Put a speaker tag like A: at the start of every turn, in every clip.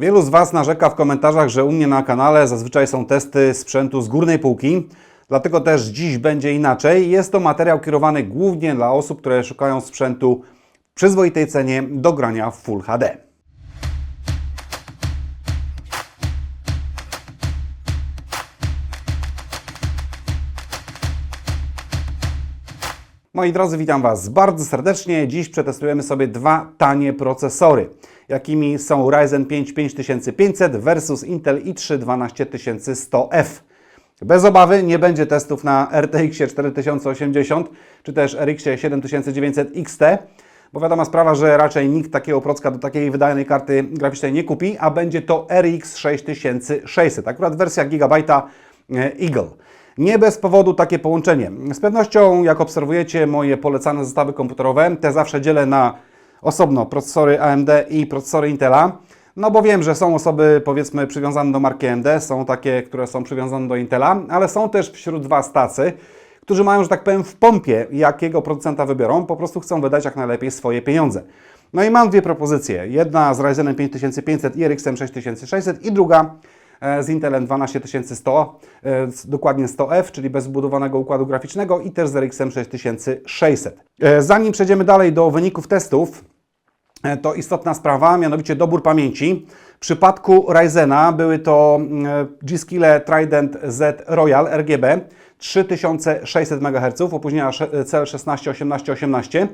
A: Wielu z Was narzeka w komentarzach, że u mnie na kanale zazwyczaj są testy sprzętu z górnej półki. Dlatego też dziś będzie inaczej. Jest to materiał kierowany głównie dla osób, które szukają sprzętu w przyzwoitej cenie do grania w Full HD. Moi drodzy, witam Was bardzo serdecznie. Dziś przetestujemy sobie dwa tanie procesory, jakimi są Ryzen 5 5500 versus Intel i3 12100F. Bez obawy nie będzie testów na RTX 4080 czy też RX 7900 XT, bo wiadoma sprawa, że raczej nikt takiego procka do takiej wydajnej karty graficznej nie kupi, a będzie to RX 6600, akurat wersja Gigabajta e, Eagle. Nie bez powodu takie połączenie. Z pewnością, jak obserwujecie moje polecane zestawy komputerowe, te zawsze dzielę na osobno procesory AMD i procesory Intela. No bo wiem, że są osoby powiedzmy przywiązane do marki AMD, są takie, które są przywiązane do Intela, ale są też wśród Was tacy, którzy mają, że tak powiem, w pompie, jakiego producenta wybiorą, po prostu chcą wydać jak najlepiej swoje pieniądze. No i mam dwie propozycje. Jedna z Ryzenem 5500 i RX 6600 i druga z Intelem 12100, e, dokładnie 100F, czyli bez wbudowanego układu graficznego i też z RX 6600. E, Zanim przejdziemy dalej do wyników testów, E, to istotna sprawa, mianowicie dobór pamięci. W przypadku Ryzena były to mm, G-Skille Trident Z Royal RGB 3600 MHz, opóźnienia sze- CL16 1818.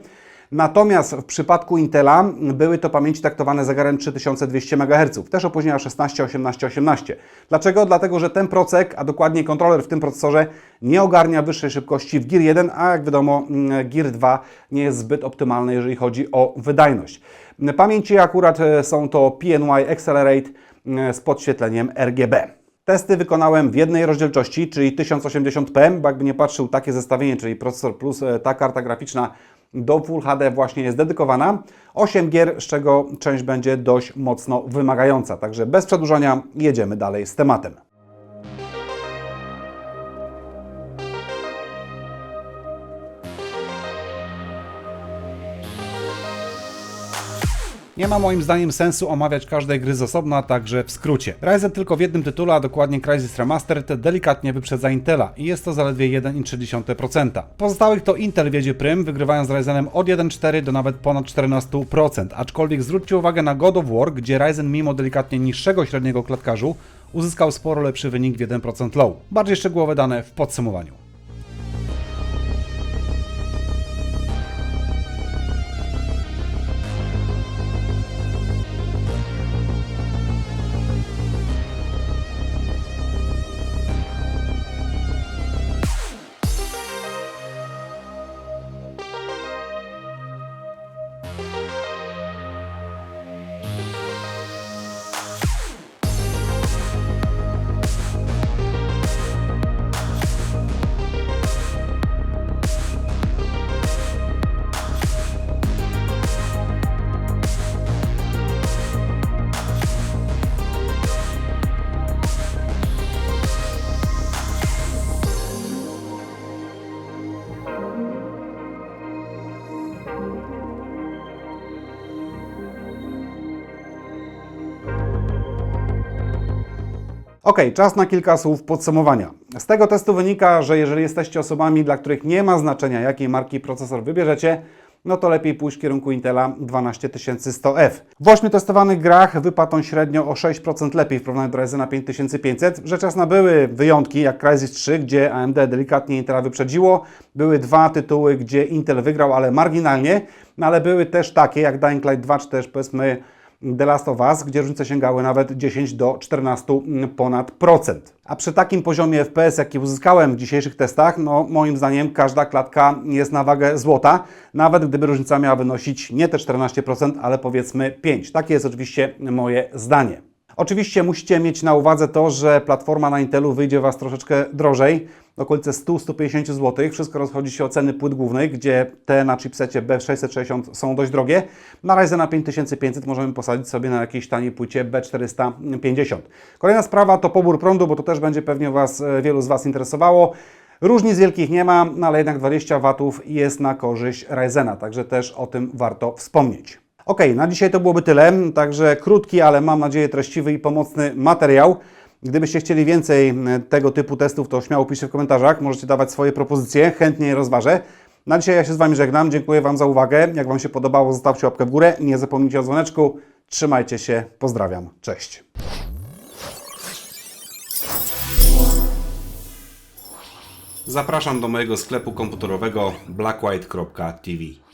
A: Natomiast w przypadku Intela były to pamięci taktowane zegarem 3200 MHz, też opóźnienia 16 18 18. Dlaczego? Dlatego, że ten procek, a dokładniej kontroler w tym procesorze nie ogarnia wyższej szybkości w Gear 1, a jak wiadomo mm, Gear 2 nie jest zbyt optymalny, jeżeli chodzi o wydajność. Pamięci akurat e, są to PNY Accelerate e, z podświetleniem RGB. Testy wykonałem w jednej rozdzielczości, czyli 1080p, bo jakby nie patrzył, takie zestawienie, czyli procesor plus e, ta karta graficzna do Full HD właśnie jest dedykowana. 8 gier, z czego część będzie dość mocno wymagająca. Także bez przedłużania jedziemy dalej z tematem. Nie ma moim zdaniem sensu omawiać każdej gry z osobna, także w skrócie. Ryzen tylko w jednym tytule, a dokładnie Crysis Remastered, delikatnie wyprzedza Intela i jest to zaledwie 1,3%. Pozostałych to Intel wiedzie prym, wygrywając z Ryzenem od 1,4 do nawet ponad 14%, aczkolwiek zwróćcie uwagę na God of War, gdzie Ryzen mimo delikatnie niższego średniego klatkarzu uzyskał sporo lepszy wynik w 1% low. Bardziej szczegółowe dane w podsumowaniu. Ok, czas na kilka słów podsumowania. Z tego testu wynika, że jeżeli jesteście osobami, dla których nie ma znaczenia, jakiej marki procesor wybierzecie, no to lepiej pójść w kierunku Intela 12100F. W 8 testowanych grach wypadł on średnio o 6% lepiej w porównaniu do Ryzena 5500. Rzecz jasna były wyjątki, jak Crysis 3, gdzie AMD delikatnie Intela wyprzedziło. Były dwa tytuły, gdzie Intel wygrał, ale marginalnie. No ale były też takie, jak Dying Light 2, czy też powiedzmy The Last of Us, gdzie różnice sięgały nawet 10 do 14 ponad procent. A przy takim poziomie FPS, jaki uzyskałem w dzisiejszych testach, no moim zdaniem każda klatka jest na wagę złota, nawet gdyby różnica miała wynosić nie te 14%, ale powiedzmy 5. Takie jest oczywiście moje zdanie. Oczywiście musicie mieć na uwadze to, że platforma na Intelu wyjdzie Was troszeczkę drożej, okolice 100-150 zł. Wszystko rozchodzi się o ceny płyt głównych, gdzie te na chipsecie B660 są dość drogie. Na Ryzena 5500 możemy posadzić sobie na jakiejś taniej płycie B450. Kolejna sprawa to pobór prądu, bo to też będzie pewnie Was, e, wielu z Was interesowało. Różnic wielkich nie ma, no ale jednak 20 W jest na korzyść Ryzena, także też o tym warto wspomnieć. Ok, na dzisiaj to byłoby tyle, także krótki, ale mam nadzieję treściwy i pomocny materiał. Gdybyście chcieli więcej e, tego typu testów, to śmiało piszcie w komentarzach, możecie dawać swoje propozycje, chętnie je rozważę. Na dzisiaj ja się z Wami żegnam, dziękuję Wam za uwagę. Jak Wam się podobało, zostawcie łapkę w górę, nie zapomnijcie o dzwoneczku. Trzymajcie się, pozdrawiam, cześć. Zapraszam do mojego sklepu komputerowego blackwhite.tv.